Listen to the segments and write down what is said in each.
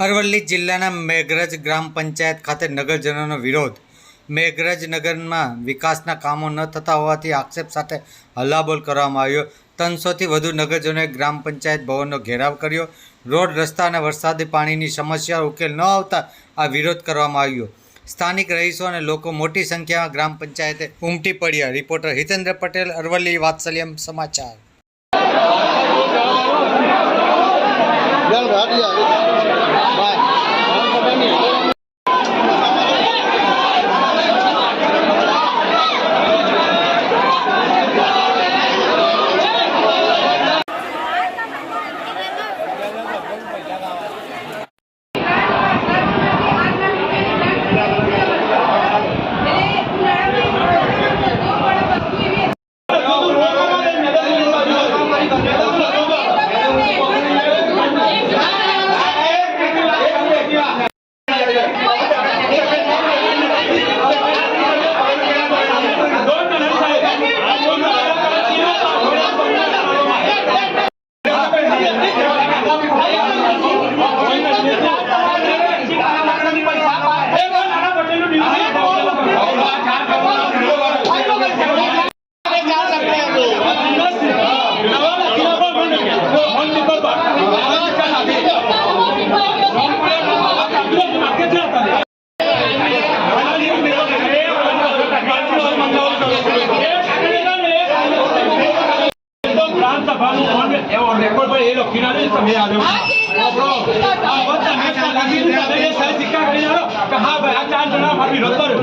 અરવલ્લી જિલ્લાના મેઘરજ ગ્રામ પંચાયત ખાતે નગરજનોનો વિરોધ. મેઘરજ નગરમાં વિકાસના કામો ન થતા હોવાથી આક્ષેપ સાથે હલ્લાબોલ કરવામાં આવ્યો. ત્રણસોથી વધુ નગરજનોએ ગ્રામ પંચાયત ભવનનો ઘેરાવ કર્યો. રોડ, રસ્તા અને વરસાદી પાણીની સમસ્યા ઉકેલ ન આવતા આ વિરોધ કરવામાં આવ્યો. સ્થાનિક રહીશો અને લોકો મોટી સંખ્યામાં ગ્રામ પંચાયતે ઉમટી પડ્યા. રિપોર્ટર હિતેન્દ્ર પટેલ, અરવલ્લી, વાત્સલ્યમ સમાચાર. Bye. હા ભાઈ આ ચાર જણા મારી વિરોધ કર્યો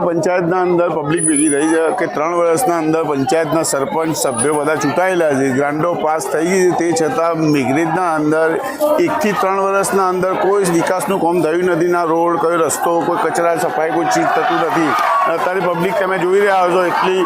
હાલ પંચાયતના અંદર પબ્લિક ભેગી થઈ છે કે ત્રણ વર્ષના અંદર પંચાયતના સરપંચ સભ્યો બધા ચૂંટાયેલા છે. ગ્રાન્ડો પાસ થઈ ગઈ તે છતાં મેઘરેજના અંદર એકથી ત્રણ વર્ષના અંદર કોઈ વિકાસનું કામ થયું નથી. ના રોડ, કોઈ રસ્તો, કોઈ કચરા, સફાઈ, કોઈ ચીજ થતું નથી. અત્યારે પબ્લિક તમે જોઈ રહ્યા છો એટલી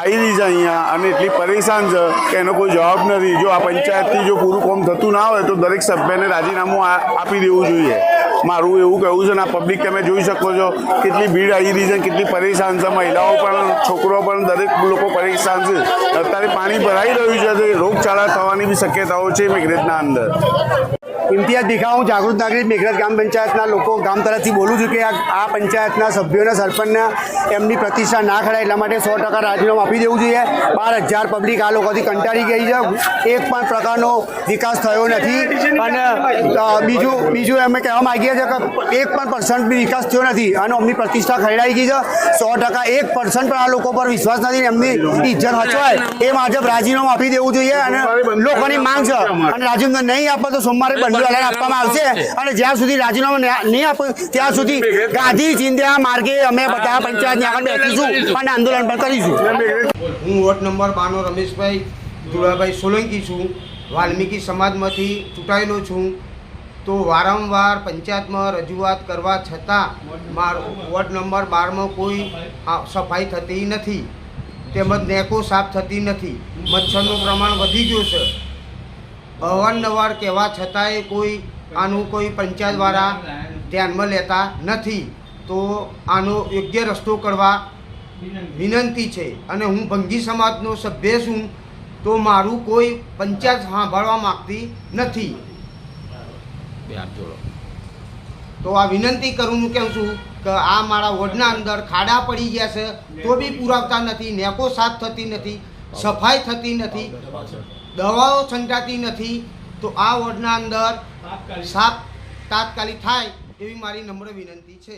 આવી રહી છે અહીંયા અને એટલી પરેશાન છે કે એનો કોઈ જવાબ નથી. જો આ પંચાયતથી જો પૂરું કામ થતું ના હોય તો દરેક સભ્યને રાજીનામું આપી દેવું જોઈએ. મારું એવું કહેવું છે ને, આ પબ્લિક તમે જોઈ શકો છો કેટલી ભીડ આવી રહી છે, કેટલી પરેશાન છે, મહિલાઓ પણ છોકરો પણ, દરેક લોકો પરેશાન છે. અત્યારે પાણી ભરાઈ રહ્યું છે, તો રોગચાળા થવાની બી શક્યતાઓ છે, મેઘરેજના અંદર. ઇમ્તિયાઝ ભીખા જાગૃત નાગરિક, મેઘરજ ગ્રામ પંચાયતના લોકો, ગામ તરફથી બોલું છું કે આ પંચાયતના સભ્યોના સરપંચના એમની પ્રતિષ્ઠા ના ખડાય એટલા માટે સો ટકા રાજીનામું આપી દેવું જોઈએ. બાર હજાર પબ્લિક આ લોકોથી કંટાળી ગઈ છે. એક પણ પ્રકારનો વિકાસ થયો નથી. અને બીજું બીજું અમે કહેવા માંગીએ છીએ કે એક પણ પર્સન્ટ બી વિકાસ થયો નથી અને એમની પ્રતિષ્ઠા ખરડાઈ ગઈ છે. સો ટકા એક પર્સન્ટ પણ આ લોકો પર વિશ્વાસ નથી એમની ઇજ્જત હચવાય. એ માજબ રાજીનામું આપી દેવું જોઈએ અને લોકોની માંગ છે. અને રાજીનામું નહીં આપે તો સોમવારે બંધ આપવામાં આવશે અને જ્યાં સુધી રાજીનામું નહીં આપે ત્યાં સુધી ગાંધી ચિંધ્યા માર્ગે અમે બધા પંચાયતની આગળ બેસીશું અને આંદોલન પણ કરીશું. હું વોર્ડ નંબર બારનો રમેશભાઈ ધુળાભાઈ સોલંકી છું વાલ્મીકી સમાજમાંથી ચૂંટાયેલો છું. તો વારંવાર પંચાયતમાં રજૂઆત કરવા છતાં મારો વોર્ડ નંબર બારમાં કોઈ સફાઈ થતી નથી. તેમજ નેકો સાફ થતી નથી. મચ્છરનું પ્રમાણ વધી ગયું છે. અવારનવાર કહેવા છતાંય કોઈ આનું કોઈ પંચાયતવાળા ધ્યાનમાં લેતા નથી. તો આનો યોગ્ય રસ્તો કરવા વિનંતી છે અને હું ભંગી સમાજનો સભ્ય છું તો મારું કોઈ પંચાયત સાંભળવા માગતી નથી. તો આ વિનંતી કરું હું કહું છું કે આ મારા વોર્ડના અંદર ખાડા પડી ગયા છે તો બી પુરાવતા નથી નેકો સાફ થતી નથી સફાઈ થતી નથી. દવાઓ છંટાતી નથી તો આ વોર્ડના અંદર સાફ તાત્કાલિક થાય એવી મારી નમ્ર વિનંતી છે.